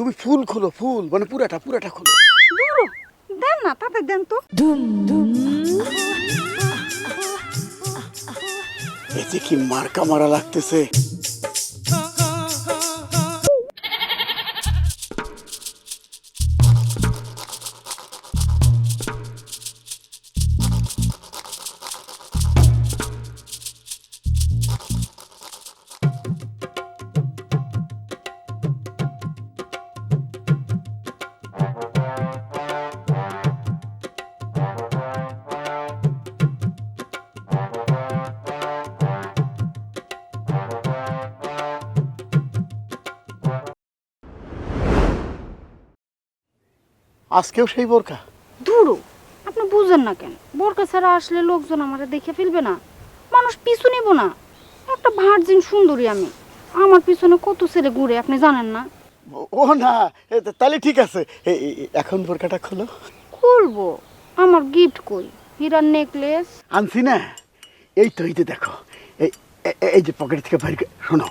তুমি ফুল খোলো ফুল মানে পুরাটা পুরাটা খোলো। দূর দেন না তাতে দেন তো। এতে কি মার্কা মারা লাগতেছে? আজকেও সেই বোরকা? দূর আপনি বুঝেন না কেন? বোরকা ছাড়া আসলে লোকজন আমারে দেখে ফেলবে না। মানুষ পিছু নিব না। একটা ভার্জিন সুন্দরী আমি। আমার পিছনে কত ছেলে ঘুরে আপনি জানেন না? ও না তাহলে ঠিক আছে। এখন বোরকাটা খোলো। খুলবো? আমার গিফট কই? হীরার নেকলেস? আনছি না। এই তো এই যে দেখো। এই এই যে পকেট থেকে বাইরে শোনো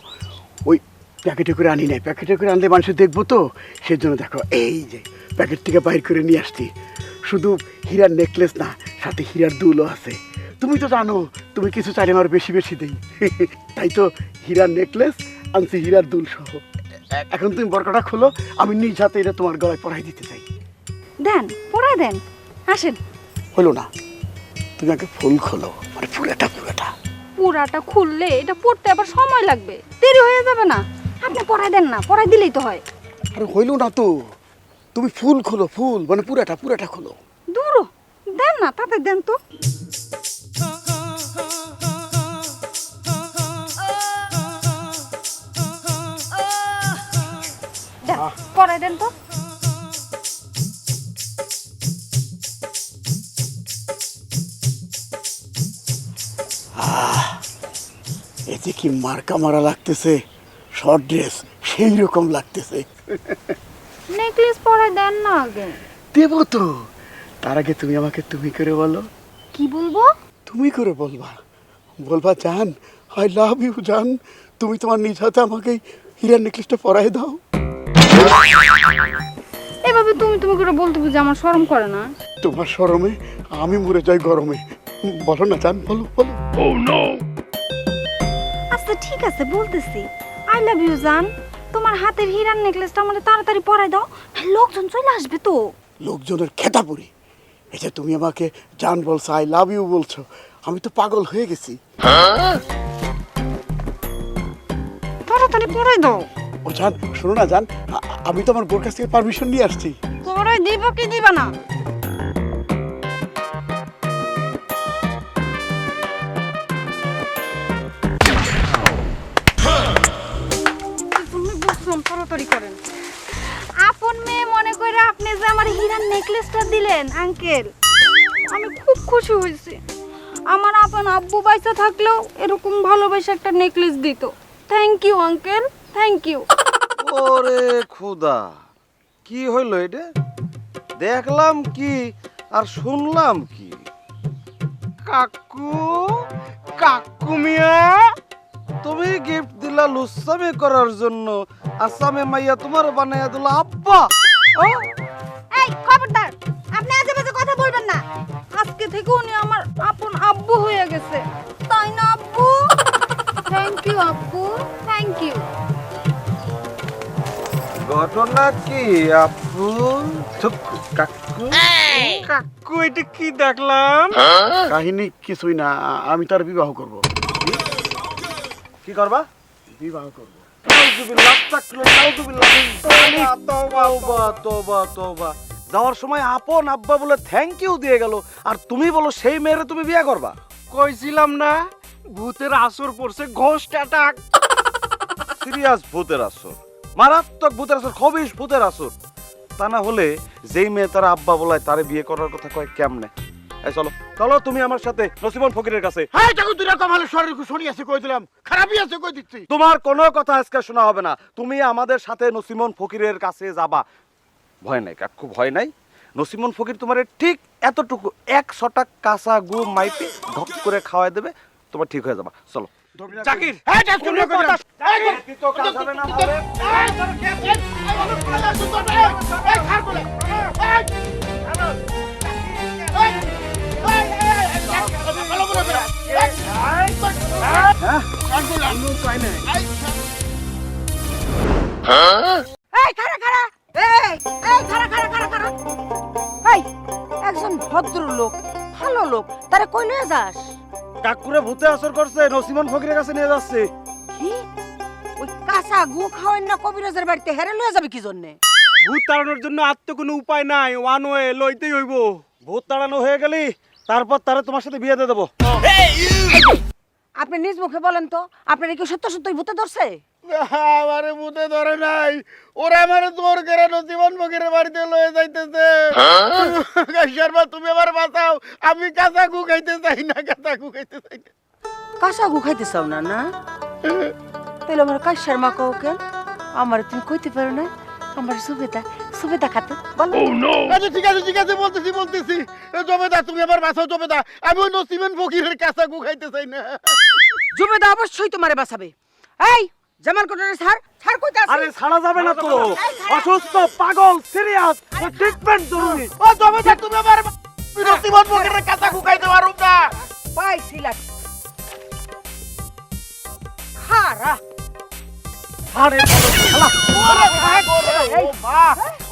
ওই প্যাকেটে করে আনি নাই। প্যাকেটে করে আনলে মানুষ দেখব তো? সেজন্য দেখো এই যে প্যাকেট থেকে বাইর করে নিয়ে আসছি। শুধু হীরার নেকলেস না সাথে হীরার দুলও আছে। তুমি তো জানো তুমি কিছু চাইলে আমার বেশি বেশি দেই। তাই তো হীরার নেকলেস আনছি হীরার দুল সহ। এখন তুমি বরকাটা খোলো আমি নিজ হাতে এটা তোমার গলায় পরাই দিতে চাই। দেন পড়ায় দেন। আসেন। হলো না। তুমি আগে ফুল খোলো মানে পুরাটা পুরাটা। পুরাটা খুললে এটা পড়তে আবার সময় লাগবে। দেরি হয়ে যাবে না। আপনি পড়ায় দেন না পড়ায় দিলেই তো হয়। আরে হইল না তো। তুমি ফুল খোলো ফুল মানে পুরাটা পুরাটা খোলো। দূর দেন না তাতে দেন তো। দেন, দেন তো। এতে কি মার্কা মারা লাগতেছে? শর্ট ড্রেস সেই রকম লাগতেছে। নেকলেস পরায় দেন না আগে। দেব তো। তার আগে তুমি আমাকে তুমি করে বলো। কি বলব? তুমি করে বলবা। বলবা জান আই লাভ ইউ জান। তুমি তোমার নিজ হাতে আমাকে এই হীরার নেকলেসটা পরাই দাও। এভাবে তুমি তুমি করে বলতে বুঝে আমার শরম করে না। তোমার শরমে আমি মরে যাই গরমে। বলো না জান বলো বলো। ও নো আচ্ছা ঠিক আছে বলতেছি। আই লাভ ইউ জান। তোমার হাতের হীরার নেকলেসটা আমাদের তাড়াতাড়ি পরাই দাও। লোকজন চলে আসবে তো। লোকজনের খেতা পড়ি এই যে তুমি আমাকে জান বলছো আই লাভ ইউ বলছো। আমি তো পাগল হয়ে গেছি। তাড়াতাড়ি পরাই দাও। ও জান শোনো না জান আমি তো আমার বোর কাছ থেকে পারমিশন নিয়ে আসছি। পরাই দিব কি দিবা না? বুঝলাম তাড়াতাড়ি করেন। আপন মেয়ে মনে করে আপনি যে আমার হীরার নেকলেসটা দিলেন আঙ্কেল আমি খুব খুশি হয়েছি। আমার আপন আব্বু বাইসা থাকলেও এরকম ভালোবাসা একটা নেকলেস দিত। Thank you uncle thank you ওরে খুদা, কি হইল এটা? দেখলাম কি আর শুনলাম কি? কাকু কাকু মিয়া, তুমি গিফট দিলা লুসামি করার জন্য। আসামে মাইয়া তোমার বানাইয়া দিল আব্বা। এই খবরদার আপনি আজে বাজে কথা বলবেন না। আজকে থেকে উনি আমার আপন আব্বু হয়ে গেছে। তাই না আব্বু? থ্যাংক ইউ আব্বু। থ্যাংক ইউ ঘটনা কি আপু কাকু। কাকু এটা কি দেখলাম? কাহিনী কিছুই না আমি তার বিবাহ করব। কি করবা? বিবাহ করব। যাওয়ার সময় আপন আব্বা বলে থ্যাংক ইউ দিয়ে গেল। আর তুমি বলো সেই মেয়েরে তুমি বিয়ে করবা? কইছিলাম না ভূতের আসর পড়ছে ঘোস্ট অ্যাটাক সিরিয়াস ভূতের আসর। মারাত্মক ভূতের আসর খবিস ভূতের আসর। তা না হলে যেই মেয়ে তারা আব্বা বলায় তারে বিয়ে করার কথা কয় কেমনে? এই চলো চলো তুমি আমার সাথে নসিমন ফকিরের কাছে হ্যাঁ ঠাকুর দুই রকম হলে শরীর শুনি আছে কই দিলাম খারাপই আছে কই দিচ্ছি তোমার কোনো কথা আজকে শোনা হবে না তুমি আমাদের সাথে নসিমন ফকিরের কাছে যাবা ভয় নাই কাকু ভয় নাই নসিমন ফকির তোমার ঠিক এতটুকু এক শটাক কাঁচা গু মাইপে ঢক করে খাওয়াই দেবে তোমার ঠিক হয়ে যাবা চলো জাকির এই এই এই এই একজন ভদ্র লোক ভালো লোক তারে কই লয়ে যাস? কাকুরে ভূতে আসর করছে নসিমন ফকিরের কাছে নিয়ে যাচ্ছে। কি? ওই কাঁচা গু খাওয়াই না কবিরাজের বাড়িতে হেরে লয়ে যাবে কি জন্যে? ভূত তাড়ানোর জন্য আর তো কোনো উপায় নাই ওয়ান ওয়ে লইতেই হইব। ভূত তাড়ানো হয়ে গেলি তারপর তারে তোমার সাথে বিয়ে দিয়ে দেবো। আপনি নিজ মুখে বলেন তো আপনার কি সত্য সত্যই ভূতে ধরছে? আমারে বুতে ধরে নাই। ওরা আমার তোর করে নসিমন ফকিরের বাড়িতে লয়ে যাইতেছে। শর্মা তুমি আমার বাঁচাও। আমি কাঁচা গু খাইতে চাই না কাঁচা গু খাইতে চাই না। কাঁচা গু খাইতে চাও না না? তাহলে আমার কাশার মা কও কেন? আমার তুমি কইতে পারো না? আমার সুবিধা সুবিধা খাতে বলো। আচ্ছা ঠিক আছে ঠিক আছে বলতেছি বলতেছি। এ, জবেদা তুমি আমার বাঁচাও জবেদা আমি ওই নসিমন ফকিরের কাঁচা গু খাইতে চাই না জুবেদা অবশ্যই তোমারে বাঁচাবে এই জামাল কোটারে ছাড় ছাড় কইতে আরে ছাড়া যাবে না তো অসুস্থ পাগল সিরিয়াস ট্রিটমেন্ট জরুরি ও জবেদা তুমি আমার নসিমন ফকিরের কাঁচা গু খাইতে পারো না পাইছিলাম খারা আরে ও মা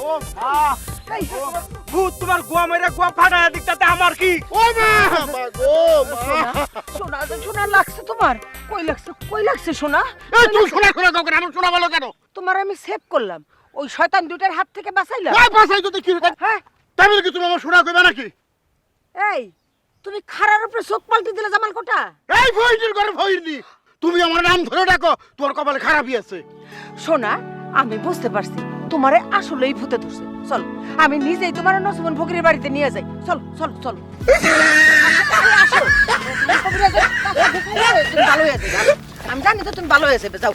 ও মা ভূত তোমার গোয়া মেরা গোয়া ফাটায় দিকটাতে আমার কি? ও মা! মা গো মা! শোনা শোনা লাগছে তোমার? কই লাগছে কই লাগছে শোনা এই তুই শোনা শোনা কাউকে আমি শোনা ভালো কেন? তোমার আমি সেভ করলাম। ওই শয়তান দুটার হাত থেকে বাঁচাইলাম। ওই বাসাই যদি কি হ্যাঁ। তাই বলে কি তুমি আমার শোনা কইবা নাকি? এই তুমি খারার উপরে চোখ পাল্টি দিলে জামাল কোটা? এই ভইজির ঘরে ভইরনি তুমি আমার নাম ধরে ডাকো তোর কপালে খারাপই আছে। শোনা আমি বুঝতে পারছি। তোমারে আসলেই ভূতে ধরছে। চল, আমি নিজেই তোমার নসুমন ফকিরের বাড়িতে নিয়ে যাই। চল চল চল। আমি জানি তো তুমি ভালো হয়ে যাবে, যাও।